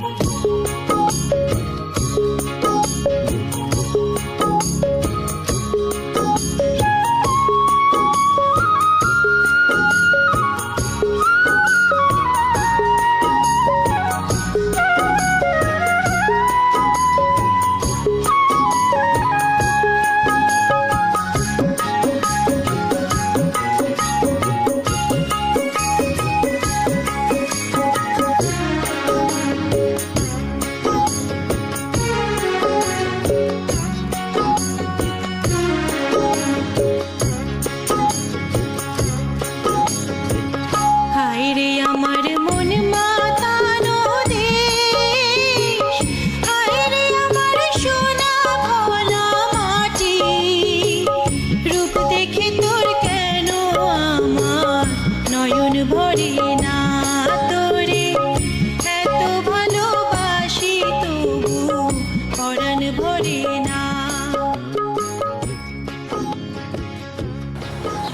হায়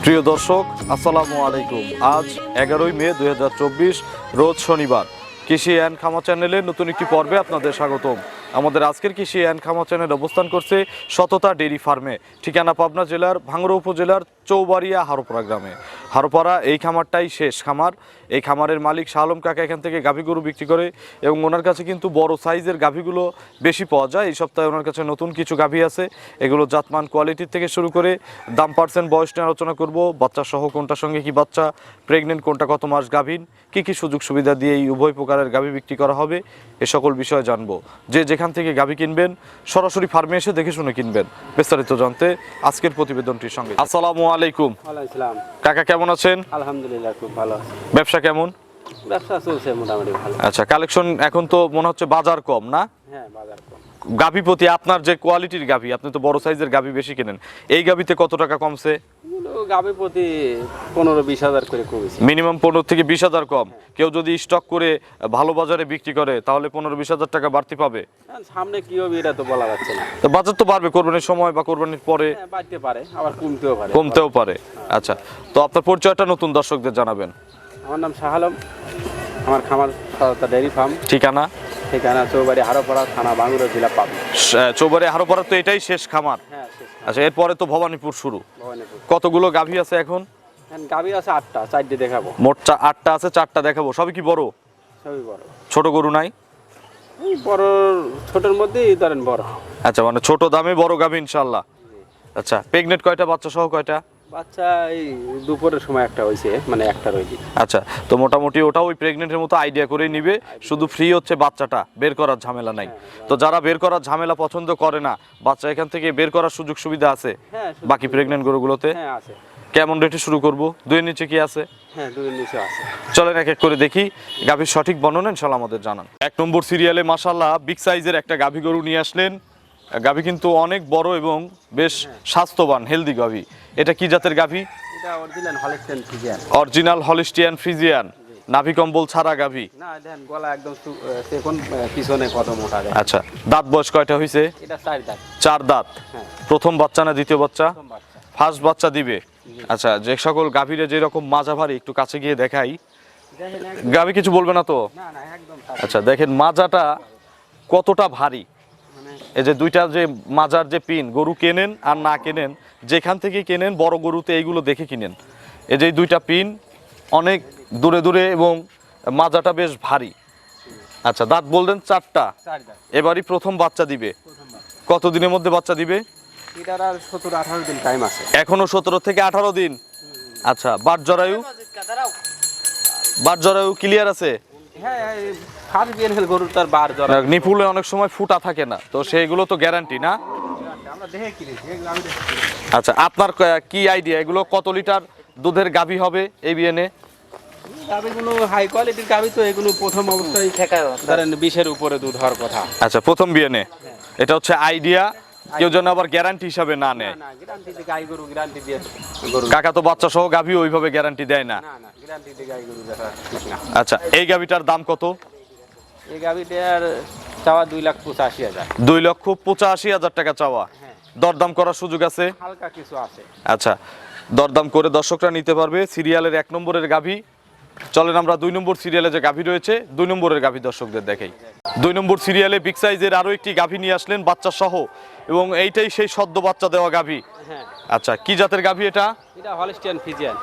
প্রিয় দর্শক, আসসালামু আলাইকুম। আজ এগারোই মে দু হাজার চব্বিশ, রোজ শনিবার। কৃষি অ্যান্ড খামা চ্যানেলে নতুন একটি পর্বে আপনাদের স্বাগতম। আমাদের আজকের কৃষি অ্যান্ড খামা চ্যানেল অবস্থান করছে সততা ডেরি ফার্মে। ঠিকানা পাবনা জেলার ভাঙড়া উপজেলার চৌবাড়িয়া হারোপাড়া গ্রামে। হারোপাড়া এই খামারটাই শেষ খামার। এই খামারের মালিক শাহ আলম কাকা এখান থেকে গাভী গরু বিক্রি করে এবং ওনার কাছে কিন্তু বড় সাইজের গাভীগুলো বেশি পাওয়া যায়। এই সপ্তাহে ওনার কাছে নতুন কিছু গাভী আছে। এগুলো জাতমান কোয়ালিটির থেকে শুরু করে দাম পার্সেন্ট বয়স নিয়ে আলোচনা করব। বাচ্চা সহ কোনটার সঙ্গে কি বাচ্চা প্রেগনেন্ট কোনটা কত মাস গাভীন কি কি সুযোগ সুবিধা দিয়ে এই উভয় প্রকারের গাভী বিক্রি করা হবে এ সকল বিষয়ে জানব। যে যেখান থেকে গাভী কিনবেন সরাসরি ফার্মে এসে দেখে শুনে কিনবেন। বিস্তারিত জানতে আজকের প্রতিবেদনটির সঙ্গে। আসসালামু আলাইকুম। কাকা কেমন আছেন? আলহামদুলিল্লাহ খুব ভালো আছি। ব্যবসা কেমন? ব্যবসা চলছে মোটামুটি ভালো। আচ্ছা কালেকশন এখন তো মনে হচ্ছে বাজার কম না? হ্যাঁ বাজার কম। গাভী প্রতি আপনার যে কোয়ালিটির গাভী আপনি তো বড় সাইজের গাভী বেশি কেনেন এই গাভীতে কত টাকা কমছে? প্রতি পনেরো বিশ হাজার করে কমেছে। মিনিমাম পনেরো থেকে বিশ হাজার কম। কেউ যদি স্টক করে ভালো বাজারে বিক্রি করে তাহলে পনেরো বিশ হাজার টাকা বাড়তি পাবে? সামনে কি হবে এটা তো বলা যাচ্ছে না। তো বাজার তো বাড়বে কোরবানির সময় বা কোরবানির পরে। হ্যাঁ বাড়তে পারে আবার কমতেও পারে। কমতেও পারে। আচ্ছা তো আপনার পরিচয়টা নতুন দর্শকদের জানাবেন। আমার নাম শাহ আলম। আমার খামার সততা ডেয়ারি ফার্ম। ঠিকানা? ঠিকানা চৌবাড়ি হারোপাড়া থানা বাঙ্গুরা জেলা পাবনা। চৌবাড়ি আরও পরে তো এটাই শেষ খামার। হ্যাঁ আচ্ছা এরপরে তো ভবানীপুর শুরু। কতগুলো গাভী আছে এখন? এখন গাবি আছে আটটা চারটে দেখাবো। মোট চা- আটটা আছে চারটা দেখাবো। সবই কি বড়? সবই বড়। ছোট গরু নাই? বড় ছোটোর মধ্যেই ধরেন বড়। আচ্ছা মানে ছোট দামে বড় গাভী ইনশাল্লাহ। আচ্ছা প্রেগনেন্ট কয়টা বাচ্চা সহ কয়টা? বাচ্চা এই দুপুরের সময় একটা হয়েছে মানে একটা রয়েছে। আচ্ছা তো মোটামুটি ওটা ওই প্রেগনেন্টের মতো আইডিয়া করেই নিবে। শুধু ফ্রি হচ্ছে বাচ্চাটা বের করার ঝামেলা নাই। তো যারা বের করার ঝামেলা পছন্দ করে না বাচ্চা এখান থেকে বের করার সুযোগ সুবিধা আছে? হ্যাঁ বাকি প্রেগনেন্ট গরুগুলোতে? হ্যাঁ আছে। কেমন রেটে শুরু করব? দুইয়ের নিচে কি আছে? হ্যাঁ নিচে আছে। চলেন এক এক করে দেখি। গাভীর সঠিক বর্ণনা ইনশাল্লাহ আমাদের জানান। এক নম্বর সিরিয়ালে মাসাল্লাহ বিগ সাইজের একটা গাভী গরু নিয়ে আসলেন। গাভী কিন্তু অনেক বড় এবং বেশ স্বাস্থ্যবান হেলদি গাভী। এটা কি জাতের গাভী? অরিজিনাল ফিজিয়ান হলিস্টিয়ান ফ্রিজিয়ান নাভি কম্বল ছাড়া গাভী। না দেখেন গলা একদম সু- আহ, সেখন আহ, পিছনে কত মোটা আচ্ছা দাঁত বয়স কয়টা এটা চার দাঁত। চার দাঁত। হ্যাঁ। প্রথম বাচ্চা না দ্বিতীয় বাচ্চা? ফার্স্ট বাচ্চা। দিবে। আচ্ছা যে সকল গাভীরে যেরকম মাজা ভারী একটু কাছে গিয়ে দেখাই। গাভী কিছু বলবে না তো? আচ্ছা দেখেন মাজাটা কতটা ভারী। এই যে দুইটা যে মাজার যে পিন গরু কেনেন আর না কেনেন যেখান থেকে কেনেন বড় গরুতে এইগুলো দেখে কিনেন। এই যে দুইটা পিন অনেক দূরে দূরে এবং মাজাটা বেশ ভারী। আচ্ছা দাঁত বললেন চারটা। এবারই প্রথম বাচ্চা দিবে। কত দিনের মধ্যে বাচ্চা দিবে? এটার আর সতেরো আঠারো দিন টাইম আছে। এখনও সতেরো থেকে আঠারো দিন। আচ্ছা বাট জরায়ু? বাট জরায়ু ক্লিয়ার আছে? হ্যাঁ বিয়ের ফেল গরুর তার বার জরা নিপুলে অনেক সময় ফুটা থাকে না তো সেইগুলো তো গ্যারান্টি না? আমরা দেখে কিনেছি এগুলো আমি দেখে কিনেছি। আচ্ছা আপনার ক- আইডিয়া এগুলো কত লিটার দুধের গাভী হবে এই বিয়েনে গাভিগুলো হাই কোয়ালিটির গাভি তো এগুলো প্রথম অবস্থায় ধরেন বিশের উপরে দুধ হওয়ার কথা। আচ্ছা প্রথম বিয়েনে এটা হচ্ছে আইডিয়া কেউ যেন আবার গ্যারান্টি হিসাবে না নেয়। না না গ্যারান্টি দিয়ে গাই গরু গ্যারান্টি দিয়ে গরু। কাকা তো বাচ্চা সহ গাভী ওইভাবে গ্যারান্টি দেয় না। না না গ্যারান্টি দিয়ে গাই গরু দেখা ঠিক না। আচ্ছা এই গাভীটার দাম কত? এই গাভিটার চাওয়া দুই লাখ পঁচাশি হাজার। দুই লক্ষ পঁচাশি হাজার টাকা চাওয়া। হ্যাঁ। দরদাম করার সুযোগ আছে? হালকা কিছু আছে। আচ্ছা দরদাম করে দর্শকরা নিতে পারবে সিরিয়ালের এক নম্বরের গাভী। চলেন আমরা দুই নম্বর সিরিয়ালে যে গাভী রয়েছে দুই নম্বরের গাভী দর্শকদের দেখাই। দুই নম্বর সিরিয়ালে বিগ সাইজের আরও একটি গাভী নিয়ে আসলেন বাচ্চা সহ এবং এইটাই সেই সদ্য বাচ্চা দেওয়া গাভী। হ্যাঁ। আচ্ছা কি জাতের গাভী এটা? এটা হলিস্টিয়ান ফিজিয়ান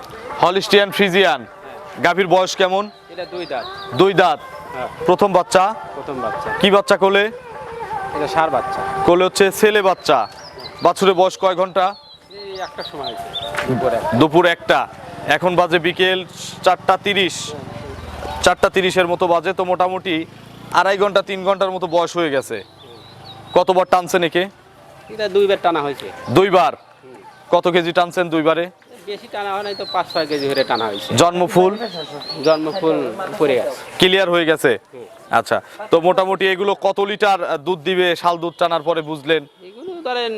হলিস্টিয়ান ফ্রিজিয়ান গাভীর বয়স কেমন? এটা দুই দাঁত। দুই দাঁত। প্রথম বাচ্চা? প্রথম বাচ্চা। কি বাচ্চা কোলে? এটা সার বাচ্চা। কোলে হচ্ছে ছেলে বাচ্চা। বাছুরের বয়স কয় ঘণ্টা? একটা সময় দুপুরে দুপুর একটা। এখন বাজে বিকেল চারটা তিরিশ। চারটা তিরিশের মতো বাজে তো মোটামুটি আড়াই ঘণ্টা তিন ঘণ্টার মতো বয়স হয়ে গেছে। কতবার টানছেন একে? এটা দুইবার টানা হয়েছে। দুইবার? কত কেজি টানছেন দুইবারে? বেশি টানা হয় নাই তো পাঁচ ছয় কেজি ধরে টানা হয়েছে। জন্মফুল জন্মফুল পড়ে গেছে। ক্লিয়ার হয়ে গেছে? আচ্ছা তো মোটামুটি এগুলো কত লিটার দুধ দিবে? শাল দুধ টানার পরে বুঝলেন? এগুলো ধরেন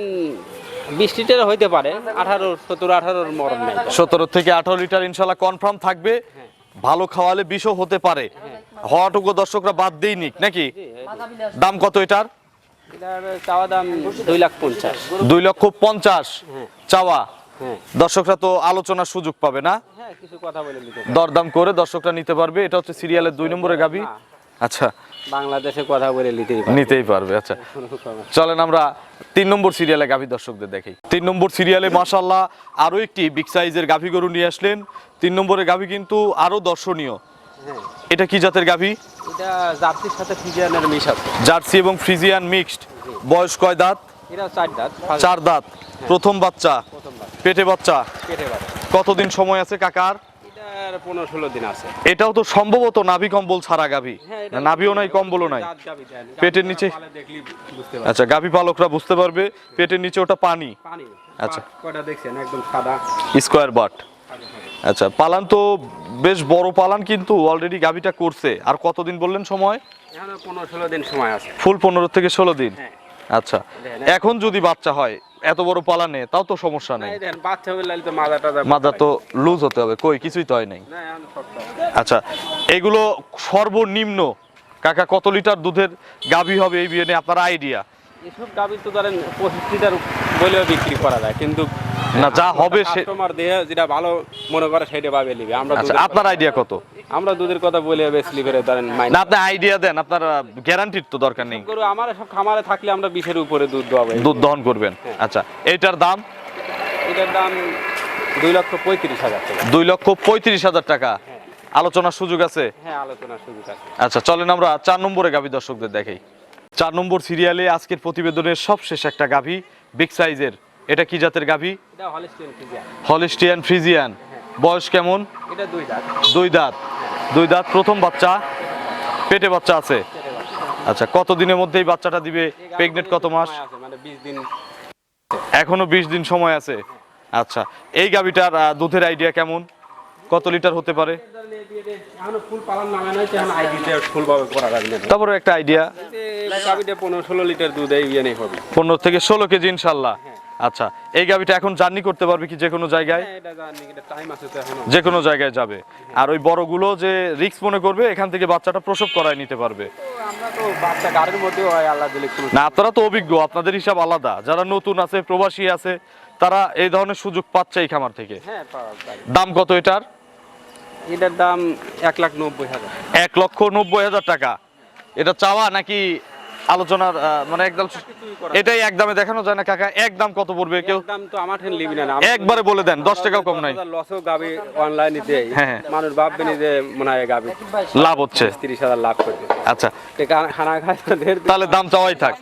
বিশ লিটার হইতে পারে আঠারো সতেরো আঠারোর মরণ নেই। সতেরো থেকে আঠারো লিটার ইনশাল্লাহ কনফার্ম থাকবে। ভালো খাওয়ালে বিষও হতে পারে। হওয়াটুকু দর্শকরা বাদ দিই নিক নাকি? দাম কত এটার? চাওয়া দাম দুই লাখ পঞ্চাশ। দুই লক্ষ পঞ্চাশ চাওয়া। হ্যাঁ দর্শকরা তো আলোচনার সুযোগ পাবে না। হ্যাঁ কিছু কথা বলে দরদাম করে দর্শকরা নিতে পারবে। এটা হচ্ছে সিরিয়ালের দুই নম্বরে গাবি। আচ্ছা। বাংলাদেশে কথা বলে নিতেই নিতেই পারবে আচ্ছা। চলেন আমরা তিন নম্বর সিরিয়ালে গাভী দর্শকদের দেখি। তিন নম্বর সিরিয়ালে মাশাল্লাহ আরও একটি বিগ সাইজের গাভী গরু নিয়ে আসলেন। তিন নম্বরের গাভী কিন্তু আরও দর্শনীয়। হ্যাঁ। এটা কি জাতের গাভী এটা জার্সির সাথে আছে। জার্সি এবং ফ্রিজিয়ান মিক্সড। বয়স কয় দাঁত? চার দাঁত। চার দাঁত। প্রথম বাচ্চা। প্রথম বাচ্চা? পেটে বাচ্চা। কতদিন সময় আছে কাকার? এটার পনেরো ষোলো দিন আছে। এটাও তো সম্ভবত নাভি কম্বল ছাড়া গাভী। হ্যাঁ, না, নাভিও নাই কম্বলও নাই। পেটের নিচে? আচ্ছা গাভী পালকরা বুঝতে পারবে পেটের নিচে ওটা পানি। পানি। আচ্ছা। কয়টা দেখছেন? একদম সাদা। Square but. আচ্ছা পালান তো বেশ বড় পালান কিন্তু অলরেডি গাভীটা করছে। আর কতদিন বললেন সময়? পনেরো ষোলো দিন সময় আছে। ফুল পনেরো থেকে ষোলো দিন। হ্যাঁ। আচ্ছা। এখন যদি বাচ্চা হয় এত বড় পালা নেই তাও তো সমস্যা নেই। বাচ্চা মাজা মাদা তো লুজ হতে হবে কই কিছুই তো হয় নাই। আচ্ছা এগুলো সর্বনিম্ন কাকা কত লিটার দুধের গাভী হবে এই বিয়ে নিয়ে আপনার আইডিয়া এসব গাভী তো ধরেন পঁচিশ লিটার বলেও বিক্রি করা যায় কিন্তু না যা হবে কাস্টমার দেহে যেটা ভালো মনে করে সেটা পাবে নিবে। আমরা আচ্ছা আপনার আইডিয়া কত? আমরা দুধের কথা বলে করে ধরেন না আপনি আইডিয়া দেন আপনার গ্যারান্টির তো দরকার নেই। গরু আমার সব খামারে থাকলে আমরা বিশের উপরে দুধ দেওয়া দুধ দহন করবেন। আচ্ছা এইটার দাম? এটার দাম দুই লক্ষ পঁয়ত্রিশ হাজার টাকা। দুই লক্ষ পঁয়ত্রিশ হাজার টাকা। আলোচনার সুযোগ আছে? হ্যাঁ আলোচনার সুযোগ আছে। আচ্ছা চলেন আমরা চার নম্বরে গাভী দর্শকদের দেখাই। চার নম্বর সিরিয়ালে আজকের প্রতিবেদনের সবশেষ একটা গাভী বিগ সাইজের এটা কি জাতের গাভী? হলিস্টিয়ান ফ্রিজিয়ান বয়স কেমন? দুই দাঁত। দুই দাঁত। প্রথম বাচ্চা। পেটে বাচ্চা আছে? আচ্ছা কত দিনের মধ্যে এই বাচ্চাটা দিবে? প্রেগনেন্ট কত মাস? মানে এখনও বিশ দিন সময় আছে? আচ্ছা এই গাভীটার দুধের আইডিয়া কেমন? কত লিটার হতে পারে? তারপরে একটা আইডিয়া পনেরো থেকে ষোলো কেজি ইনশাল্লাহ। আচ্ছা এই গাভীটা এখন জার্নি করতে পারবে কি যে কোনো জায়গায়? হ্যাঁ, যে কোনো জায়গায় যাবে। আর ওই বড়গুলো যে রিস্ক মনে করবে এখান থেকে বাচ্চাটা প্রসব করায় নিতে পারবে। হয় না আপনারা তো অভিজ্ঞ আপনাদের হিসাব আলাদা। যারা নতুন আছে প্রবাসী আছে তারা এই ধরনের সুযোগ পাচ্ছে এই খামার থেকে। হ্যাঁ। দাম কত এটার? এটার দাম এক লাখ নব্বই হাজার। এক লক্ষ নব্বই হাজার টাকা। এটা চাওয়া নাকি আলোচনার মানে একদম এটাই একদমে দেখানো যায় না কাকা। এক দাম কত পড়বে কেউ? দাম তো আমার ঠেন লিবি না একবারে বলে দেন দশ টাকাও কম নাই। লসও গাবি অনলাইনে দেয় হ্যাঁ, হ্যাঁ। মানুষ ভাববে না যে মনে হয় গাবি। লাভ হচ্ছে। তিরিশ হাজার লাভ করবে। আচ্ছা। টেকা খানা খায় তাহলে দাম চাওয়াই থাক।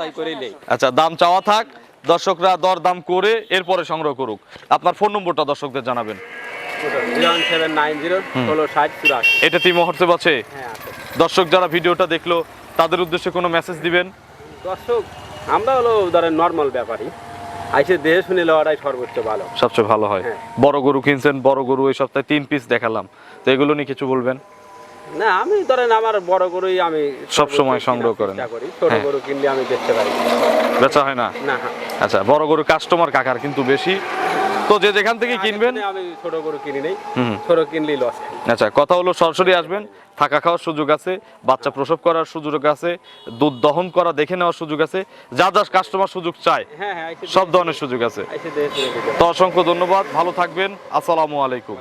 আচ্ছা দাম চাওয়া থাক। দর্শকরা দর দাম করে এরপরে সংগ্রহ করুক। আপনার ফোন নম্বরটা দর্শকদের জানাবেন। এটা তিন মুহূর্তে আছে হ্যাঁ আছে। দর্শক যারা ভিডিওটা দেখল তাদের উদ্দেশ্যে কোনো মেসেজ দিবেন? দর্শক আমরা হলো ধরেন নর্মাল ব্যাপারই আইসে দেহে শুনে লওয়াটাই সর্বোচ্চ ভালো। সবচেয়ে ভালো হয়। হ্যাঁ। বড় গরু কিনছেন বড় গরু এই সপ্তাহে তিন পিস দেখালাম। তো এগুলো নিয়ে কিছু বলবেন? না আমি ধরেন আমার বড় গরুই আমি সব সময় সংগ্রহ করেন। ছোট হ্যাঁ। গরু কিনলে আমি দেখতে পারি। বেচা হয় না? না আচ্ছা বড় গরু কাস্টমার কাকার কিন্তু বেশি। তো যে যেখান থেকে কিনবেন? আমি ছোট গরু কিনি নেই। ছোট কিনলেই লস আচ্ছা কথা হলো সরাসরি আসবেন থাকা খাওয়ার সুযোগ আছে বাচ্চা প্রসব করার সুযোগ আছে দুধ দহন করা দেখে নেওয়ার সুযোগ আছে যা যা কাস্টমার সুযোগ চায় হ্যাঁ হ্যাঁ সব ধরনের সুযোগ আছে। তো অসংখ্য ধন্যবাদ ভালো থাকবেন আসসালামু আলাইকুম।